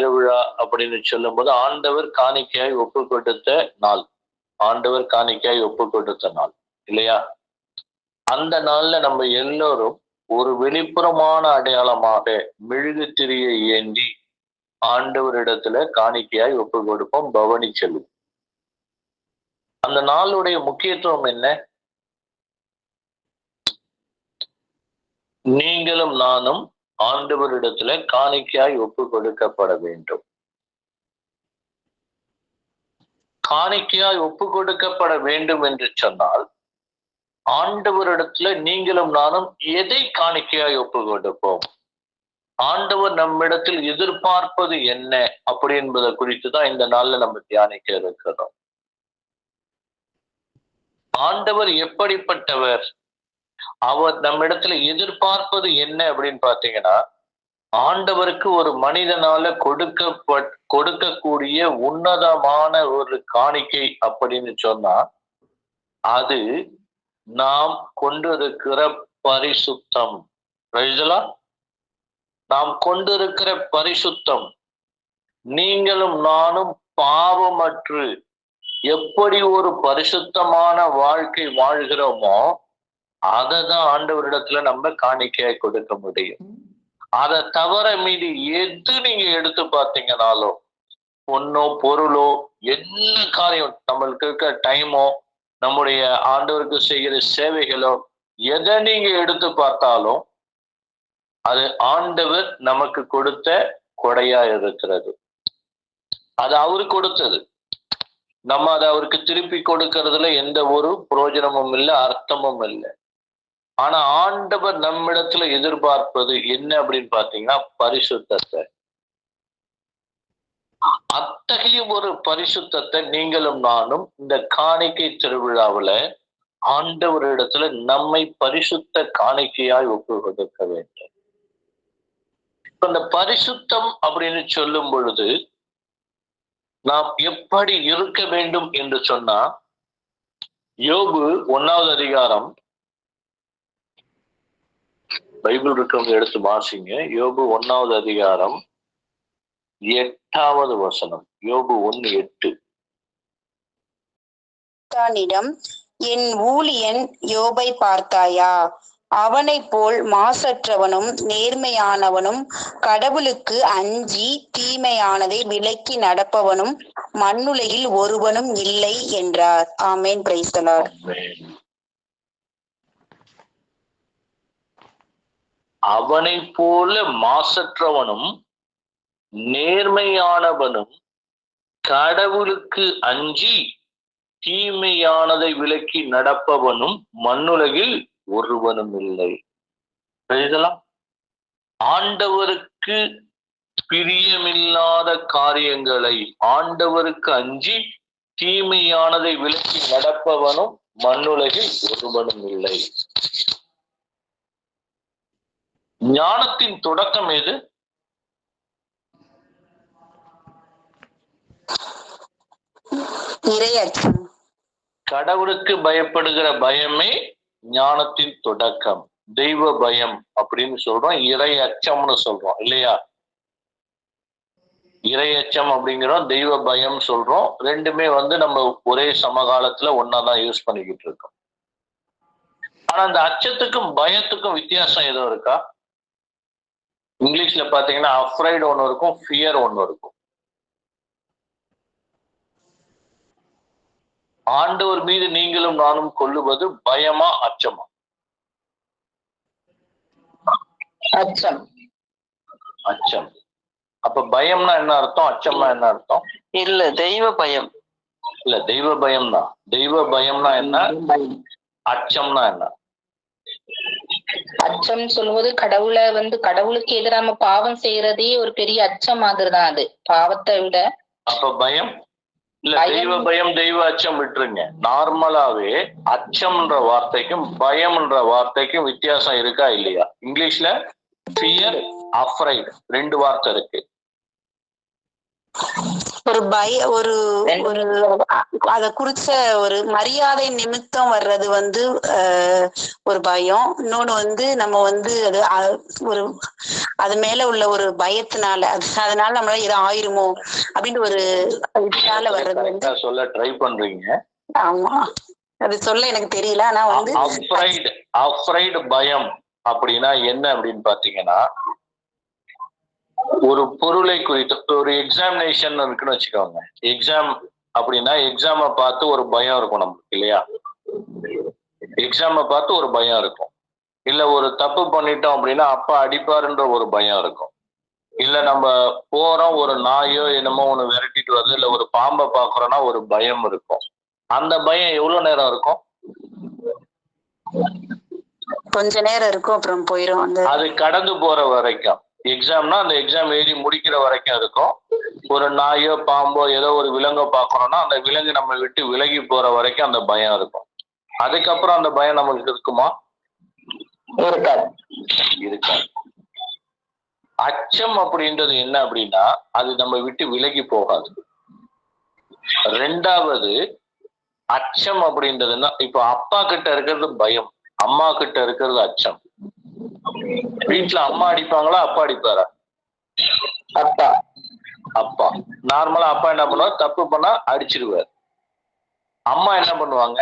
திருவிழா அப்படின்னு சொல்லும் போது ஆண்டவர் காணிக்கையாய் ஒப்பு கொடுத்த நாள். ஆண்டவர் காணிக்கையாய் ஒப்பு கொடுத்த நாள். இல்லையா? அந்த நாள்ல நம்ம எல்லோரும் ஒரு வெளிப்புறமான அடையாளமாக மெழுகு திரியை ஏந்தி ஆண்டவரிடத்துல காணிக்கையாய் ஒப்பு கொடுப்போம் பவனி செல்லும். அந்த நாளுடைய முக்கியத்துவம் என்ன? நீங்களும் நானும் ஆண்டவரிடத்துல காணிக்கையாய் ஒப்பு கொடுக்கப்பட வேண்டும். காணிக்கையாய் ஒப்பு கொடுக்கப்பட வேண்டும் என்று சொன்னால் ஆண்டவரிடத்துல நீங்களும் நானும் எதை காணிக்கையாய் ஒப்பு கொடுப்போம் ஆண்டவர் நம்மிடத்தில் எதிர்பார்ப்பது என்ன அப்படி என்பதை குறித்து தான் இந்த நாள்ல நம்ம தியானிக்க இருக்கிறோம். ஆண்டவர் எப்படிப்பட்டவர்? அவர் நம்மிடத்துல எதிர்பார்ப்பது என்ன அப்படின்னு பாத்தீங்கன்னா ஆண்டவருக்கு ஒரு மனிதனால கொடுக்க கொடுக்கக்கூடிய உன்னதமான ஒரு காணிக்கை அப்படின்னு சொன்னா அது நாம் கொண்டிருக்கிற பரிசுத்தம். ரைசலா நாம் கொண்டிருக்கிற பரிசுத்தம். நீங்களும் நானும் பாவமற்று எப்படி ஒரு பரிசுத்தமான வாழ்க்கை வாழ்கிறோமோ அததான் ஆண்டவரிடத்துல நம்ம காணிக்கையை கொடுக்க முடியும். அதை தவிர மீதி எது நீங்க எடுத்து பார்த்தீங்கனாலும் பொண்ணோ பொருளோ என்ன காரியம் நம்மளுக்கு இருக்க டைமோ நம்முடைய ஆண்டவருக்கு செய்கிற சேவைகளோ எதை நீங்க எடுத்து பார்த்தாலும் அது ஆண்டவர் நமக்கு கொடுத்த கொடையா இருக்கிறது. அது அவரு கொடுத்தது. நம்ம அதை அவருக்கு திருப்பி கொடுக்கறதுல எந்த ஒரு பிரயோஜனமும் இல்லை அர்த்தமும் இல்லை. ஆனா ஆண்டவர் நம்மிடத்துல எதிர்பார்ப்பது என்ன அப்படின்னு பாத்தீங்கன்னா பரிசுத்தத்தை. அத்தகைய ஒரு பரிசுத்தத்தை நீங்களும் நானும் இந்த காணிக்கை திருவிழாவுல ஆண்டவரிடத்துல நம்மை பரிசுத்த காணிக்கையாய் ஒப்பு கொடுக்க வேண்டும். இப்ப இந்த பரிசுத்தம் அப்படின்னு சொல்லும் பொழுது நாம் எப்படி இருக்க வேண்டும் என்று சொன்னா யோபு ஒன்னாவது அதிகாரம் பைபிள் இருக்கவங்க எடுத்து வாசிங்க யோபு ஒன்னாவது அதிகாரம் எட்டாவது வசனம். யோபு ஒன்னு எட்டு. தானிடம் என் ஊழியன் யோபை பார்த்தாயா? அவனைப் போல் மாசற்றவனும் நேர்மையானவனும் கடவுளுக்கு அஞ்சி தீமையானதை விலக்கி நடப்பவனும் மண்ணுலகில் ஒருவனும் இல்லை என்றார். ஆமேன். பிரைஸ்தலார் அவனை போல மாசற்றவனும் நேர்மையானவனும் கடவுளுக்கு அஞ்சி தீமையானதை விலக்கி நடப்பவனும் மண்ணுலகில் ஒருவனும் இல்லை. எழுதலாம் ஆண்டவருக்கு பிரியமில்லாத காரியங்களை ஆண்டவருக்கு அஞ்சி தீமையானதை விலக்கி நடப்பவனும் மண்ணுலகில் ஒருவனும் இல்லை. ஞானத்தின் தொடக்கம் எது? கடவுளுக்கு பயப்படுகிற பயமே ஞானத்தின் தொடக்கம். தெய்வ பயம் அப்படின்னு சொல்றோம். இறை அச்சம்னு சொல்றோம் இல்லையா? இறை அச்சம் அப்படிங்கிறோம் தெய்வ பயம் சொல்றோம். ரெண்டுமே வந்து நம்ம ஒரே சமகாலத்துல ஒன்னாதான் யூஸ் பண்ணிக்கிட்டு இருக்கோம். ஆனா அந்த அச்சத்துக்கும் பயத்துக்கும் வித்தியாசம் எதுவும் இருக்கா? இங்கிலீஷ்ல பாத்தீங்கன்னா அஃப்ரைடு ஒன்று இருக்கும் ஃபியர் ஒன்று இருக்கும். ஆண்டவர் மீது நீங்களும் நானும் கொள்ளுவது பயமா அச்சமா? அச்சம். அச்சம். அப்ப பயம்னா என்ன அர்த்தம்? அச்சம்னா என்ன அர்த்தம்? இல்ல தெய்வ பயம். இல்ல தெய்வ பயம் தான் தெய்வ பயம்னா என்ன? அச்சம்னா என்ன? அச்சம் சொல்லும்போது கடவுளை வந்து கடவுளுக்கு எதிராக நம்ம பாவம் செய்யறதே ஒரு பெரிய அச்சம் மாதிரி தான் அது? பாவத்தை விட. அப்ப பயம்? இல்ல. தெய்வ பயம் தெய்வ அச்சம் விட்டுருங்க. நார்மலாவே அச்சம்ன்ற வார்த்தைக்கும் பயம்ன்ற வார்த்தைக்கும் வித்தியாசம் இருக்கா இல்லையா? இங்கிலீஷ்ல ஃபியர் அஃப்ரைட் ரெண்டு வார்த்தை இருக்கு. ஒரு பய ஒரு ஒரு அத குறிச்ச ஒரு மரியாதை நிமித்தம் வர்றது வந்து ஒரு பயம். இன்னொன்னு வந்து நம்ம வந்து அது ஒரு அது மேல உள்ள ஒரு பயத்தினால அது அதனால நம்மளால ஏதோ ஆயிருமோ? அப்படின்னு ஒரு இதனால வர்றது வந்து சொல்ல ட்ரை பண்றீங்க. ஆமா. அது சொல்ல எனக்கு தெரியல ஆனா வந்து அஃப்ரைடு அஃப்ரைடு பயம் அப்படின்னா என்ன அப்படின்னு பாத்தீங்கன்னா ஒரு பொருளை குறித்து ஒரு எக்ஸாமினேஷன் இருக்குன்னு வச்சுக்கோங்க. எக்ஸாம் அப்படின்னா எக்ஸாமை பார்த்து ஒரு பயம் இருக்கும் நமக்கு இல்லையா? எக்ஸாமை பார்த்து ஒரு பயம் இருக்கும். இல்ல ஒரு தப்பு பண்ணிட்டோம் அப்படின்னா அப்பா அடிப்பாருன்ற ஒரு பயம் இருக்கும். இல்ல நம்ம போறோம் ஒரு நாயோ என்னமோ ஒண்ணு விரட்டிட்டு வருது இல்ல ஒரு பாம்பை பாக்குறோம்னா ஒரு பயம் இருக்கும். அந்த பயம் எவ்வளவு நேரம் இருக்கும்? கொஞ்ச நேரம் இருக்கும் அப்புறம் போயிரும் அந்த அது கடந்து போற வரைக்கும். எக்ஸாம்னா அந்த எக்ஸாம் எழுதி முடிக்கிற வரைக்கும் இருக்கும். ஒரு நாயோ பாம்போ ஏதோ ஒரு விலங்கை பார்க்கறோம்னா அந்த விலங்கு நம்ம விட்டு விலகி போற வரைக்கும் அந்த பயம் இருக்கும். அதுக்கப்புறம் அந்த பயம் நம்மளுக்கு இருக்குமா? இருக்காது. இருக்காது. அச்சம் அப்படின்றது என்ன அப்படின்னா அது நம்ம விட்டு விலகி போகாது. ரெண்டாவது அச்சம் அப்படின்றதுன்னா இப்ப அப்பா கிட்ட இருக்கிறது பயம் அம்மா கிட்ட இருக்கிறது அச்சம். வீட்டுல அம்மா அடிப்பாங்களா அப்பா அடிப்பாரா? அப்பா. அப்பா. நார்மலா அப்பா என்ன பண்ணுவார்? தப்பு பண்ணா அடிச்சிருவார். அம்மா என்ன பண்ணுவாங்க?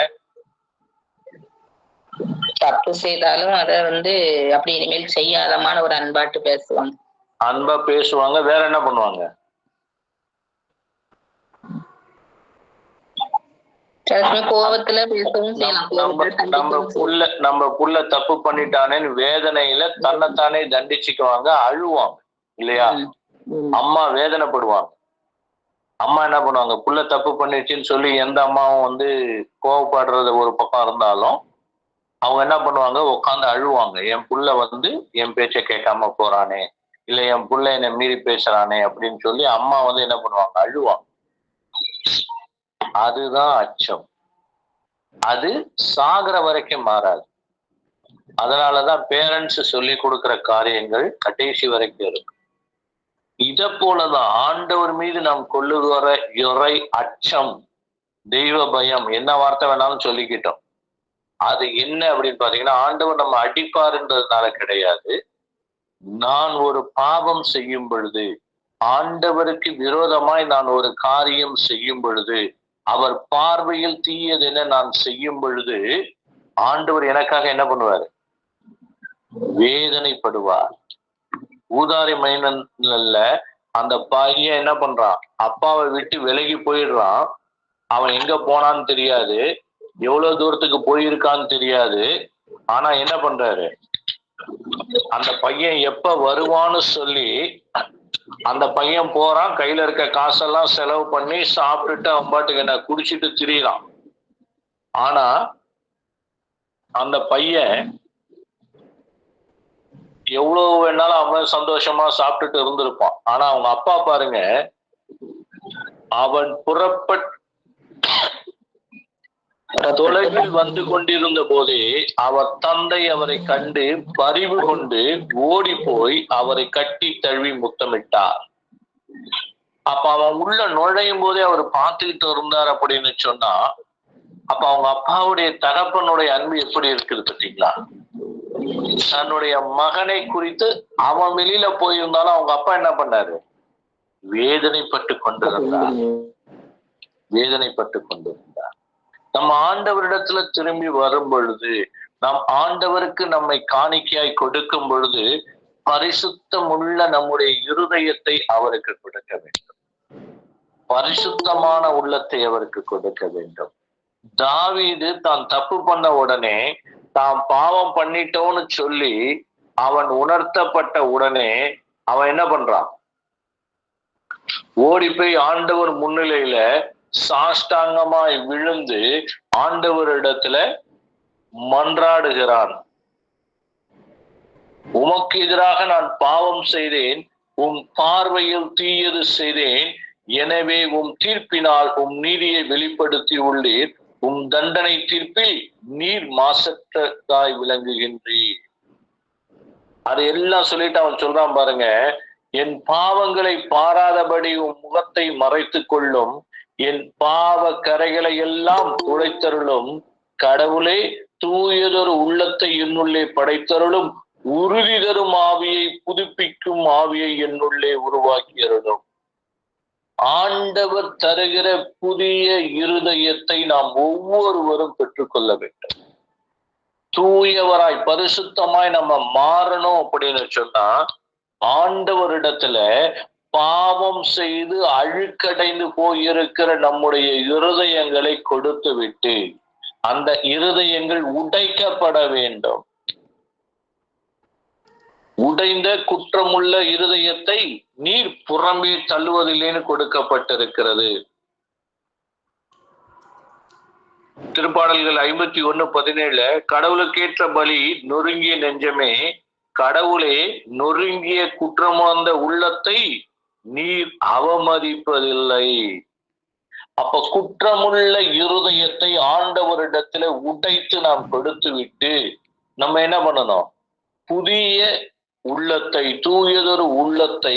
தப்பு செய்தாலும் அத வந்து அப்படி இனிமேல் செய்யாதமான ஒரு அன்பாட்டு பேசுவாங்க. அன்பா பேசுவாங்க. வேற என்ன பண்ணுவாங்க? பேசவும் செய்யலாம். நம்ம. புள்ள நம்ம புள்ள தப்பு பண்ணிட்டானேன்னு வேதனையில தன்னைத்தானே தண்டிச்சுக்குவாங்க அழுவாங்க. இல்லையா. அம்மா வேதனைப்படுவாங்க. அம்மா என்ன பண்ணுவாங்க? புள்ள தப்பு பண்ணிடுச்சுன்னு சொல்லி எந்த அம்மாவும் வந்து கோவப்படுறது ஒரு பக்கம் இருந்தாலும் அவங்க என்ன பண்ணுவாங்க? உட்காந்து அழுவாங்க. என் புள்ள வந்து என் பேச்சை கேட்காம போறானே இல்ல என் புள்ள என்னை மீறி பேசுறானே அப்படின்னு சொல்லி அம்மா வந்து என்ன பண்ணுவாங்க? அழுவாங்க. அதுதான் அச்சம். அது சாகிற வரைக்கும் மாறாது. அதனாலதான் பேரண்ட்ஸ் சொல்லி கொடுக்கிற காரியங்கள் கடைசி வரைக்கும் இருக்கும் இத போலதான் ஆண்டவர் மீது நாம் கொள்ளுகிற இறை அச்சம் தெய்வ பயம் என்ன வார்த்தை வேணாலும் சொல்லிக்கிட்டோம். அது என்ன அப்படின்னு பாத்தீங்கன்னா ஆண்டவர் நம்ம அடிப்பாருன்றதுனால கிடையாது. நான் ஒரு பாவம் செய்யும் பொழுது ஆண்டவருக்கு விரோதமாய் நான் ஒரு காரியம் செய்யும் பொழுது அவர் பார்வையில் தீயது என்ன நான் செய்யும் பொழுது ஆண்டவர் எனக்காக என்ன பண்ணுவார்? வேதனைப்படுவார். ஊதாரி மைனன்ல அந்த பையன் என்ன பண்றான்? அப்பாவை விட்டு விலகி போயிடுறான். அவன் எங்க போனான்னு தெரியாது. எவ்வளவு தூரத்துக்கு போயிருக்கான்னு தெரியாது. ஆனா என்ன பண்றாரு? அந்த பையன் எப்ப வருவான்னு சொல்லி அந்த பையன் போறான் கையில இருக்க காசெல்லாம் செலவு பண்ணி சாப்பிட்டுட்டு அவன் பாட்டுக்கு என்ன குடிச்சிட்டு திரியலாம் ஆனா அந்த பையன் எவ்வளவு வேணாலும் அவன் சந்தோஷமா சாப்பிட்டுட்டு இருந்திருப்பான். ஆனா அவங்க அப்பா பாருங்க அவன் புறப்பட் தொலைவில் வந்து கொண்டிருந்த போதே அவர் தந்தை அவரை கண்டு பரிவு கொண்டு ஓடி போய் அவரை கட்டி தழுவி முத்தமிட்டார். அப்ப அவன் உள்ள நுழையும் போதே அவர் பார்த்துக்கிட்டு இருந்தார் அப்படின்னு சொன்னா அப்ப அவங்க அப்பாவுடைய தகப்பனுடைய அன்பு எப்படி இருக்குது பார்த்தீங்களா? தன்னுடைய மகனை குறித்து அவன் வெளியில போயிருந்தாலும் அவங்க அப்பா என்ன பண்ணாரு? வேதனைப்பட்டு கொண்டிருந்தார். வேதனைப்பட்டு கொண்டிருந்தார் நம்ம ஆண்டவரிடத்துல திரும்பி வரும் பொழுது நாம் ஆண்டவருக்கு நம்மை காணிக்கையாய் கொடுக்கும் பொழுது பரிசுத்தமுள்ள நம்முடைய இருதயத்தை அவருக்கு கொடுக்க வேண்டும். பரிசுத்தமான உள்ளத்தை அவருக்கு கொடுக்க வேண்டும். தாவீது தான் தப்பு பண்ண உடனே தான் பாவம் பண்ணிட்டோன்னு சொல்லி அவன் உணர்த்தப்பட்ட உடனே அவன் என்ன பண்றான்? ஓடி போய் ஆண்டவர் முன்னிலையில சாஷ்டாங்கமாய் விழுந்து ஆண்டவரிடத்துல மன்றாடுகிறான். உமக்கு எதிராக நான் பாவம் செய்தேன் உம் பார்வையில் தீயது செய்தேன் எனவே உம் தீர்ப்பினால் உம் நீதியை வெளிப்படுத்தி உள்ளீர். உம் தண்டனை தீர்ப்பில் நீர் மாசற்றதாய் விளங்குகின்றீர். அது எல்லாம் சொல்லிட்டு அவன் சொல்றான் பாருங்க என் பாவங்களை பாராதபடி உம் முகத்தை மறைத்துக் கொள்ளும் என் பாவ கரைகளை எல்லாம் துடைத்தருளும். கடவுளே தூயதொரு உள்ளத்தை என்னுள்ளே படைத்தருளும். உறுதி தரும் ஆவியை புதுப்பிக்கும் ஆவியை என்னுள்ளே உருவாக்கியருளும். ஆண்டவர் தருகிற புதிய இருதயத்தை நாம் ஒவ்வொருவரும் பெற்றுக்கொள்ள வேண்டும். தூயவராய் பரிசுத்தமாய் நம்ம மாறணும் அப்படின்னு சொன்னா ஆண்டவரிடத்துல பாவம் செய்து அழுக்கடைந்து போயிருக்கிற நம்முடைய இருதயங்களை கொடுத்து விட்டு அந்த இருதயங்கள் உடைக்கப்பட வேண்டும். உடைந்த குற்றமுள்ள இருதயத்தை நீர் புறம்பே தள்ளுவதில்லைன்னு கொடுக்கப்பட்டிருக்கிறது. திருப்பாடல்கள் ஐம்பத்தி ஒன்னு பதினேழுல கடவுளுக்கேற்ற பலி நொறுங்கிய நெஞ்சமே கடவுளே நொறுங்கிய குற்றமார்ந்த உள்ளத்தை நீர் அவமதிப்பதில்லை. அப்ப குற்றமுள்ள இருதயத்தை ஆண்டவரிடத்துல உடைத்து நாம் கொடுத்து விட்டு நம்ம என்ன பண்ணணும்? புதிய உள்ளத்தை தூயதொரு உள்ளத்தை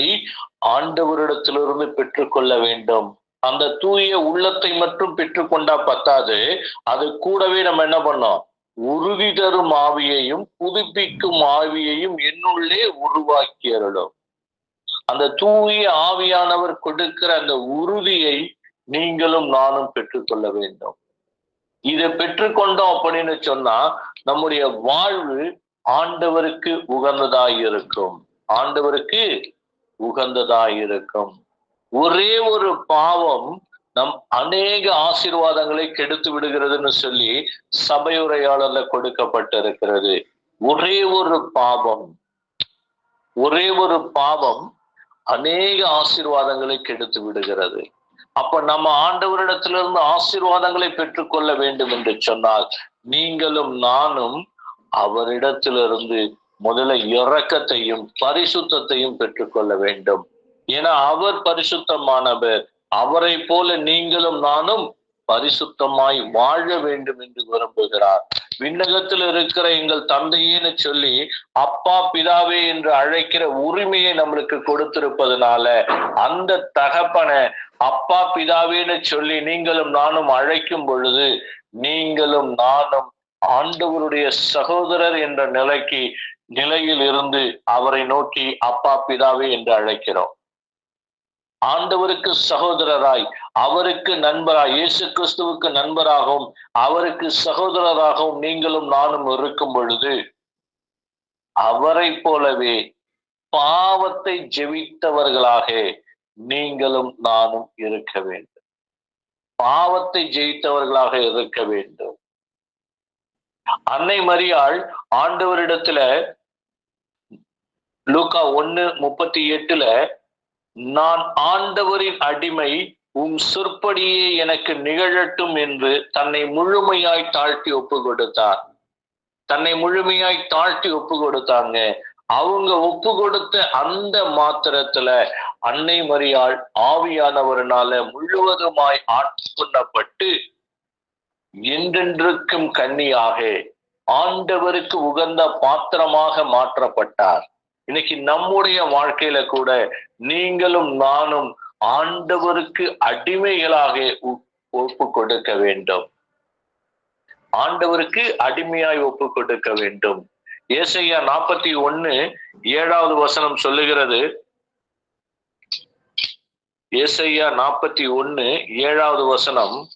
ஆண்டவரிடத்திலிருந்து பெற்றுக்கொள்ள வேண்டும். அந்த தூய உள்ளத்தை மட்டும் பெற்றுக்கொண்டா பத்தாது. அது கூடவே நம்ம என்ன பண்ணோம் உறுதி தரும் ஆவியையும் புதுப்பிக்கும் ஆவியையும் என்னுள்ளே உருவாக்கி அருளும். அந்த தூய ஆவியானவர் கொடுக்கிற அந்த உறுதியை நீங்களும் நானும் பெற்றுக்கொள்ள வேண்டும். இதை பெற்றுக்கொண்டோம் அப்படின்னு சொன்னா நம்முடைய வாழ்வு ஆண்டவருக்கு உகந்ததாய் இருக்கும் ஆண்டவருக்கு உகந்ததாய் இருக்கும் ஒரே ஒரு பாவம் நம் அநேக ஆசீர்வாதங்களை கெடுத்து விடுகிறதுன்னு சொல்லி சபையுரையாளர்ல கொடுக்கப்பட்டிருக்கிறது. ஒரே ஒரு பாவம். ஒரே ஒரு பாவம் அநேக ஆசீர்வாதங்களை கெடுத்து விடுகிறது. அப்ப நம்ம ஆண்டவரிடத்திலிருந்து ஆசீர்வாதங்களை பெற்றுக்கொள்ள வேண்டும் என்று சொன்னால் நீங்களும் நானும் அவரிடத்திலிருந்து முதல்ல இறக்கத்தையும் பரிசுத்தையும் பெற்றுக்கொள்ள வேண்டும். ஏன்னா அவர் பரிசுத்தமானவர். அவரை போல நீங்களும் நானும் பரிசுத்தமாய் வாழ வேண்டும் என்று விரும்புகிறார். விண்ணகத்தில் இருக்கிற எங்கள் தந்தையேன்னு சொல்லி அப்பா பிதாவே என்று அழைக்கிற உரிமையை நம்மளுக்கு கொடுத்திருப்பதுனால அந்த தகப்பனை அப்பா பிதாவேன்னு சொல்லி நீங்களும் நானும் அழைக்கும் பொழுது நீங்களும் நானும் ஆண்டவருடைய சகோதரர் என்ற நிலைக்கு நிலையில் இருந்து அவரை நோக்கி அப்பா பிதாவே என்று அழைக்கிறோம். ஆண்டவருக்கு சகோதரராய் அவருக்கு நண்பராய் இயேசு கிறிஸ்துவுக்கு நண்பராகவும் அவருக்கு சகோதரராகவும் நீங்களும் நானும் இருக்கும் பொழுது அவரை போலவே பாவத்தை ஜெயித்தவர்களாக நீங்களும் நானும் இருக்க வேண்டும். பாவத்தை ஜெயித்தவர்களாக இருக்க வேண்டும். அன்னை மரியாள் ஆண்டவரிடத்துல லூக்கா ஒன்னு முப்பத்தி எட்டுல நான் ஆண்டவரின் அடிமை உம் சொற்படியே எனக்கு நிகழட்டும் என்று தன்னை முழுமையாய் தாழ்த்தி ஒப்பு கொடுத்தார் தன்னை முழுமையாய் தாழ்த்தி ஒப்பு கொடுத்தாங்க அவங்க ஒப்பு கொடுத்த அந்த மாத்திரத்துல அன்னை மரியாள் ஆவியானவர்னால முழுவதுமாய் ஆட்கொள்ளப்பட்டு என்றென்றுக்கும் கன்னியாக ஆண்டவருக்கு உகந்த பாத்திரமாக மாற்றப்பட்டார். இன்னைக்கு நம்முடைய வாழ்க்கையில கூட நீங்களும் நானும் ஆண்டவருக்கு அடிமைகளாக ஒப்பு கொடுக்க வேண்டும். ஆண்டவருக்கு அடிமையாய் ஒப்பு கொடுக்க வேண்டும். ஏசையா நாற்பத்தி ஒன்னு ஏழாவது வசனம் சொல்லுகிறது. ஏசையா நாற்பத்தி ஒன்னு ஏழாவது வசனம்.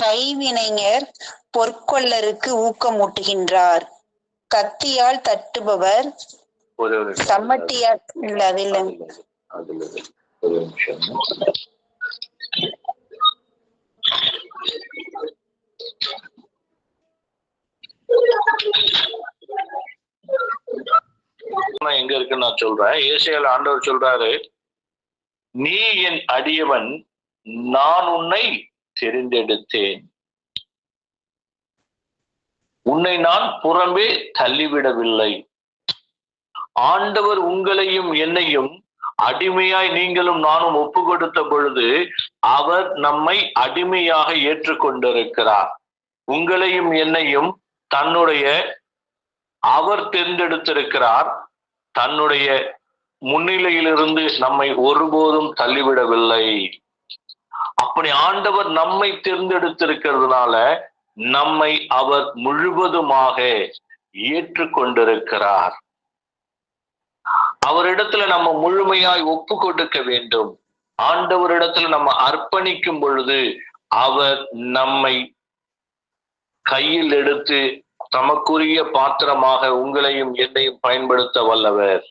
கைவினைஞர் பொற்கொள்ளருக்கு ஊக்கமூட்டுகின்றார் கத்தியால் தட்டுபவர். சம்மட்டியால் இல்ல அது இல்ல. ஒரு நிமிஷம் எங்க இருக்குன்னு நான் சொல்றேன் ஏசியால ஆண்டவர் சொல்றாரு நீ என் அடியவன் நான் உன்னை தெரிந்தெடுத்தேன் உன்னை நான் புறம்பே தள்ளிவிடவில்லை. ஆண்டவர் உங்களையும் என்னையும் அடிமையாய் நீங்களும் நானும் ஒப்பு கொடுத்த பொழுது அவர் நம்மை அடிமையாக ஏற்றுக்கொண்டிருக்கிறார். உங்களையும் என்னையும் தன்னுடைய அவர் தேர்ந்தெடுத்திருக்கிறார். தன்னுடைய முன்னிலையிலிருந்து நம்மை ஒருபோதும் தள்ளிவிடவில்லை. அப்படி ஆண்டவர் நம்மை தேர்ந்தெடுத்திருக்கிறதுனால நம்மை அவர் முழுவதுமாக ஏற்றுக்கொண்டிருக்கிறார். அவரிடத்துல நம்ம முழுமையாய் ஒப்பு கொடுக்க வேண்டும். ஆண்டவரிடத்துல நம்ம அர்ப்பணிக்கும் பொழுது அவர் நம்மை கையில் எடுத்து தமக்குரிய பாத்திரமாக உங்களையும் என்னையும் பயன்படுத்த வல்லவர்.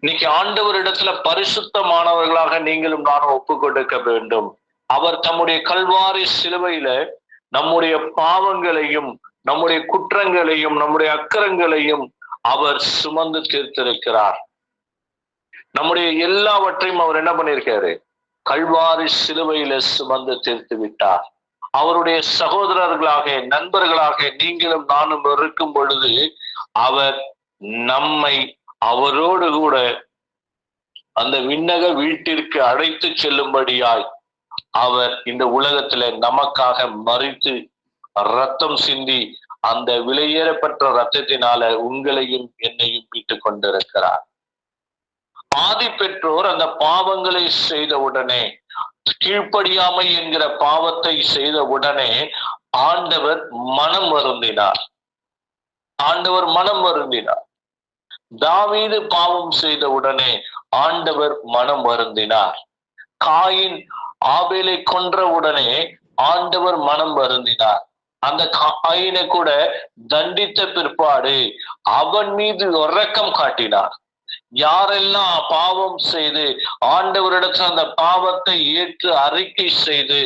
இன்னைக்கு ஆண்டவரிடத்துல பரிசுத்தமானவர்களாக நீங்களும் நானும் ஒப்பு கொடுக்க வேண்டும். அவர் தம்முடைய கல்வாரி சிலுவையில நம்முடைய பாவங்களையும் நம்முடைய குற்றங்களையும் நம்முடைய அக்கரங்களையும் அவர் சுமந்து தீர்த்திருக்கிறார். நம்முடைய எல்லாவற்றையும் அவர் என்ன பண்ணியிருக்காரு? கல்வாரி சிலுவையில சுமந்து தீர்த்து விட்டார். அவருடைய சகோதரர்களாக நண்பர்களாக நீங்களும் நானும் இருக்கும் பொழுது அவர் நம்மை அவரோடு கூட அந்த விண்ணக வீட்டிற்கு அழைத்து செல்லும்படியாய் அவர் இந்த உலகத்துல நமக்காக மறித்து ரத்தம் சிந்தி அந்த விலையேறப்பட்ட ரத்தத்தினால உங்களையும் என்னையும் மீட்டுக் கொண்டிருக்கிறார். ஆதி பெற்றோர் அந்த பாவங்களை செய்த உடனே கீழ்ப்படியாமை என்கிற பாவத்தை செய்த உடனே ஆண்டவர் மனம் வருந்தினார். ஆண்டவர் மனம் வருந்தினார். தாவீது பாவம் செய்த உடனே ஆண்டவர் மனம் வருந்தினார். காயின் ஆபேலை கொன்ற உடனே ஆண்டவர் மனம் வருந்தினார். அந்த காயினை கூட தண்டித்த பிற்பாடு அவன் மீது உறக்கம் காட்டினார். யாரெல்லாம் பாவம் செய்து ஆண்டவரிடத்தில் அந்த பாவத்தை ஏற்று அறிக்கை செய்து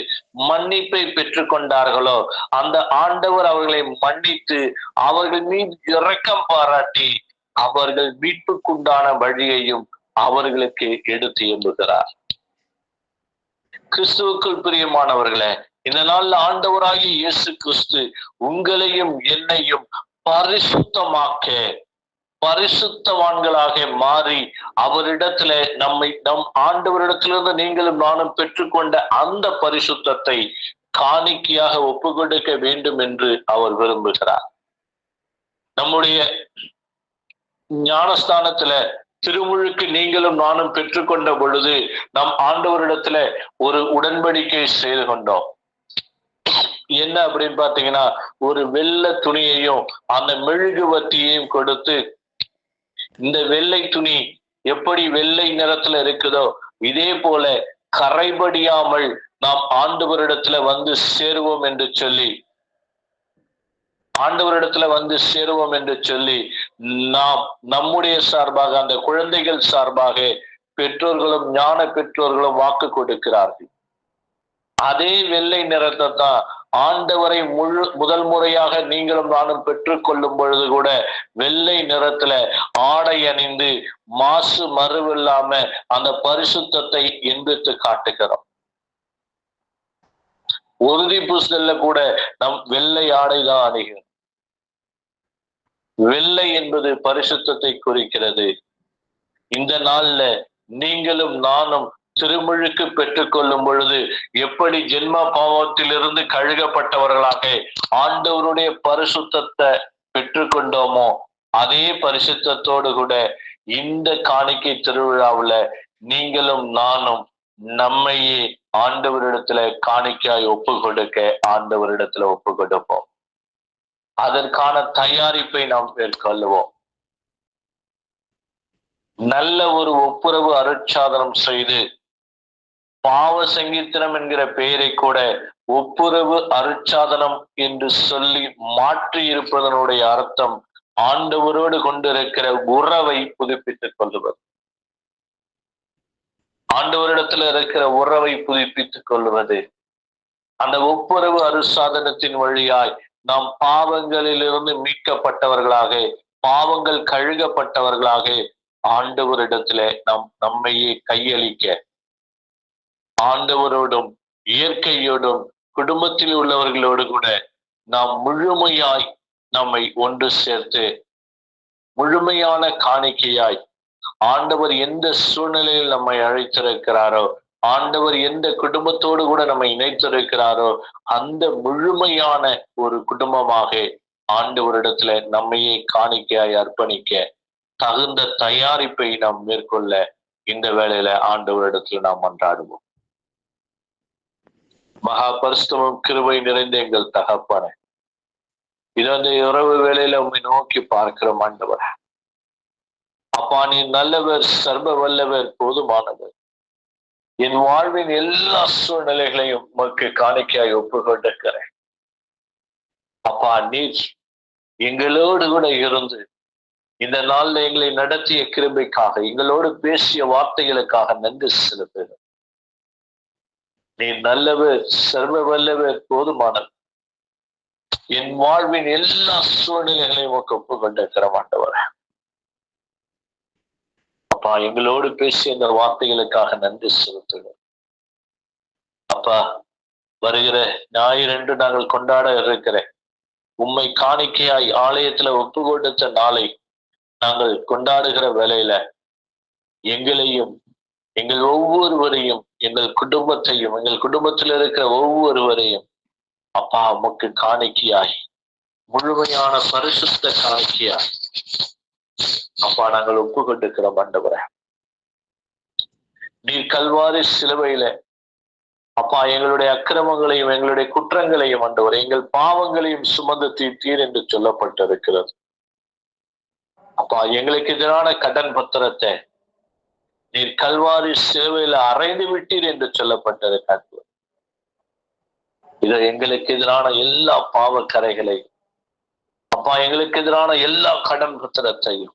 மன்னிப்பை பெற்று கொண்டார்களோ அந்த ஆண்டவர் அவர்களை மன்னித்து அவர்கள் மீது இரக்கம் பாராட்டி அவர்கள் மீட்புக்குண்டான வழியையும் அவர்களுக்கு எடுத்து எம்புகிறார் கிறிஸ்துவுக்குள் பிரியமானவர்களே இந்த நாள்ல ஆண்டவராகி இயேசு கிறிஸ்து உங்களையும் என்னையும் பரிசுத்தமாக்க பரிசுத்தவான்களாக மாறி அவரிடத்துல நம்மை நம் ஆண்டவரிடத்திலிருந்து நீங்களும் நானும் பெற்றுக்கொண்ட அந்த பரிசுத்தத்தை காணிக்கையாக ஒப்பு கொடுக்க வேண்டும் என்று அவர் விரும்புகிறார். நம்முடைய ஞானஸ்தானத்துல திருமுழுக்கு நீங்களும் நானும் பெற்றுக்கொண்ட பொழுது நம் ஆண்டவரிடத்துல ஒரு உடன்படிக்கை செய்து கொண்டோம். என்ன அப்படின்னு பாத்தீங்கன்னா ஒரு வெள்ளை துணியையும் அந்த மெழுகுவத்தியையும் கொடுத்து இந்த வெள்ளை துணி எப்படி வெள்ளை நிறத்துல இருக்குதோ இதே போல கரைபடியாமல் நாம் ஆண்டவரிடத்துல வந்து சேருவோம் என்று சொல்லி ஆண்டவரிடத்துல வந்து சேருவோம் என்று சொல்லி நாம் நம்முடைய சார்பாக அந்த குழந்தைகள் சார்பாக பெற்றோர்களும் ஞான பெற்றோர்களும் வாக்கு கொடுக்கிறார்கள். அதே வெள்ளை நிறத்தை தான் ஆண்டவரை முழு முதல் முறையாக நீங்களும் நானும் பெற்றுக்கொள்ளும் பொழுது கூட வெள்ளை நிறத்துல ஆடை அணிந்து மாசு மறுவில்லாம அந்த பரிசுத்தத்தை எந்தித்து காட்டுகிறோம். உறுதி பூசல்ல கூட நம் வெள்ளை ஆடை தான் அணிகிறோம் வெள்ளை என்பது பரிசுத்தத்தை குறிக்கிறது. இந்த நாள்ல நீங்களும் நானும் திருமுழுக்கு பெற்றுக்கொள்ளும் பொழுது எப்படி ஜென்ம பாவத்திலிருந்து கழுகப்பட்டவர்களாக ஆண்டவருடைய பரிசுத்தத்தை பெற்றுக்கொண்டோமோ அதே பரிசுத்தத்தோடு கூட இந்த காணிக்கை திருவிழாவுல நீங்களும் நானும் நம்மையே ஆண்டவரிடத்துல காணிக்காய் ஒப்பு கொடுக்க ஆண்டவரிடத்துல ஒப்பு கொடுப்போம் அதற்கான தயாரிப்பை நாம் மேற்கொள்ளுவோம். நல்ல ஒரு ஒப்புரவு அருட்சாதனம் செய்து பாவ சங்கீர்த்தனம் என்கிற பெயரை கூட ஒப்புரவு அருட்சாதனம் என்று சொல்லி மாற்றி இருப்பதனுடைய அர்த்தம் ஆண்டவரோடு கொண்டிருக்கிற உறவை புதுப்பித்துக் கொள்ளுவது. ஆண்டவரிடத்துல இருக்கிற உறவை புதுப்பித்துக் கொள்வது அந்த ஒப்புரவு அருசாதனத்தின் வழியாய் நாம் பாவங்களிலிருந்து மீட்கப்பட்டவர்களாக பாவங்கள் கழுகப்பட்டவர்களாக ஆண்டவரிடத்துல நாம் நம்மையே கையளிக்க. ஆண்டவரோடும் இயற்கையோடும் குடும்பத்தில் உள்ளவர்களோடு கூட நாம் முழுமையாய் நம்மை ஒன்று சேர்த்து முழுமையான காணிக்கையாய் ஆண்டவர் எந்த சூழ்நிலையில் நம்மை அழைத்திருக்கிறாரோ ஆண்டவர் எந்த குடும்பத்தோடு கூட நம்மை இணைத்திருக்கிறாரோ அந்த முழுமையான ஒரு குடும்பமாக ஆண்டவரிடத்துல நம்மையே காணிக்கையாய் அர்ப்பணிக்க தகுந்த தயாரிப்பை நாம் மேற்கொள்ள இந்த வேளையில ஆண்டவரிடத்துல நாம் மன்றாடுவோம். மகா பரிசுத்தமும் கிருவை நிறைந்த எங்கள் தகப்பன. இது வந்து இரவு வேளையில உண்மை நோக்கி பார்க்கிற ஆண்டவரை. அப்பா நீ நல்லவர் சர்வ வல்லவர் போதுமானவர். என் வாழ்வின் எல்லா சூழ்நிலைகளையும் உமக்கு காணிக்கையாய் ஒப்புக்கொண்டிருக்கிறேன். அப்பா நீர் எங்களோடு கூட இருந்து இந்த நாள்ல எங்களை நடத்திய கிருபைக்காக எங்களோடு பேசிய வார்த்தைகளுக்காக நன்றி செலுத்துகிறேன். நீ நல்லவர் சர்வ வல்லவர் போதுமானவர். என் வாழ்வின் எல்லா சூழ்நிலைகளையும் உமக்கு ஒப்புக்கொண்டிருக்கிற மாட்டவர் அப்பா எங்களோடு பேசிய இந்த வார்த்தைகளுக்காக நன்றி செலுத்துகிறோம். அப்பா வருகிற ஞாயிறன்று நாங்கள் கொண்டாட இருக்கிற உம்மை காணிக்கையாய் ஆலயத்துல ஒப்பு கொடுத்த நாளை நாங்கள் கொண்டாடுகிற வேலையில எங்களையும் எங்கள் ஒவ்வொருவரையும் எங்கள் குடும்பத்தையும் எங்கள் குடும்பத்தில் இருக்கிற ஒவ்வொருவரையும் அப்பா உமக்கு காணிக்கையாய் முழுமையான பரிசுத்த காணிக்கையாய் அப்பா நாங்கள் ஒப்பு கொண்டிருக்கிறோம் மண்டபரை நீர் கல்வாரி சிலுவையில அப்பா எங்களுடைய அக்கிரமங்களையும் எங்களுடைய குற்றங்களையும் ஆண்டவர் எங்கள் பாவங்களையும் சுமந்து தீர்த்தீர் என்று சொல்லப்பட்டிருக்கிறது. அப்பா எங்களுக்கு எதிரான கடன் பத்திரத்தை நீர் கல்வாரி சிலுவையில அரைந்து விட்டீர் என்று சொல்லப்பட்டிருக்கிறது. இது எங்களுக்கு எதிரான எல்லா பாவக்கரைகளையும் அப்பா எங்களுக்கு எதிரான எல்லா கடன் பத்திரத்தையும்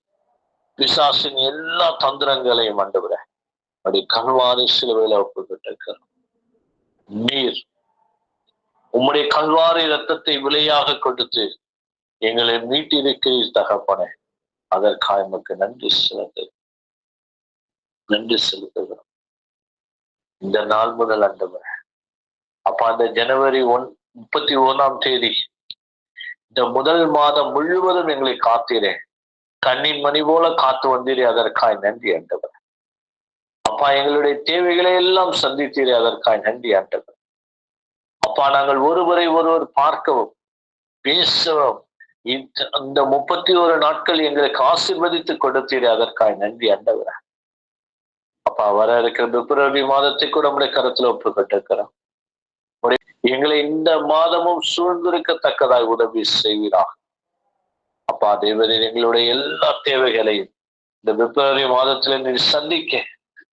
பிசாசின் எல்லா தந்திரங்களையும் ஆண்டவர அப்படி கல்வாரி சிலுவையில ஒப்புக்கிட்டிருக்கிறோம் நீர் உம்முடைய கல்வாரி ரத்தத்தை விலையாக கொடுத்து எங்களை மீட்டிருக்கிறீர் தகப்பனே. அதற்காக எமக்கு நன்றி செலுத்து. நன்றி செலுத்துகிறோம். இந்த நாள் முதல் ஆண்டவர் அப்ப அந்த ஜனவரி ஒன் முப்பத்தி ஒன்றாம் தேதி இந்த முதல் மாதம் முழுவதும் எங்களை காத்தீரேன் கண்ணின் மணி போல காத்து வந்தீரே அதற்காய் நன்றி ஆண்டவர். அப்பா எங்களுடைய தேவைகளை எல்லாம் சந்தித்தீரே அதற்காய் நன்றி ஆண்டவர். அப்பா நாங்கள் ஒருவரை ஒருவர் பார்க்கவும் பேசவும் இந்த- முப்பத்தி ஒரு நாட்கள் எங்களுக்கு ஆசீர்வதித்து கொடுத்தீரே அதற்காய் நன்றி ஆண்டவர். அப்பா வர இருக்கிற பிப்ரவரி மாதத்தை கூட நம்முடைய கருத்துல ஒப்புக்கொண்டிருக்கிறோம் எங்களை இந்த மாதமும் சூழ்ந்திருக்கத்தக்கதாய் உதவி செய்வீராக. அப்பா தேவரீர் எங்களுடைய எல்லா தேவைகளையும் இந்த பிப்ரவரி மாதத்துல நீர் சந்திக்க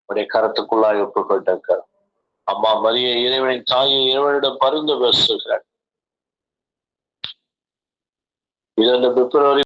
உடைய கருத்துக்குள்ளாய் ஒப்புக்கொண்டிருக்கிறோம் அம்மா மரிய இறைவனின் தாயை இறைவனிடம் பருந்து பேசுகிறார் இது அந்த பிப்ரவரி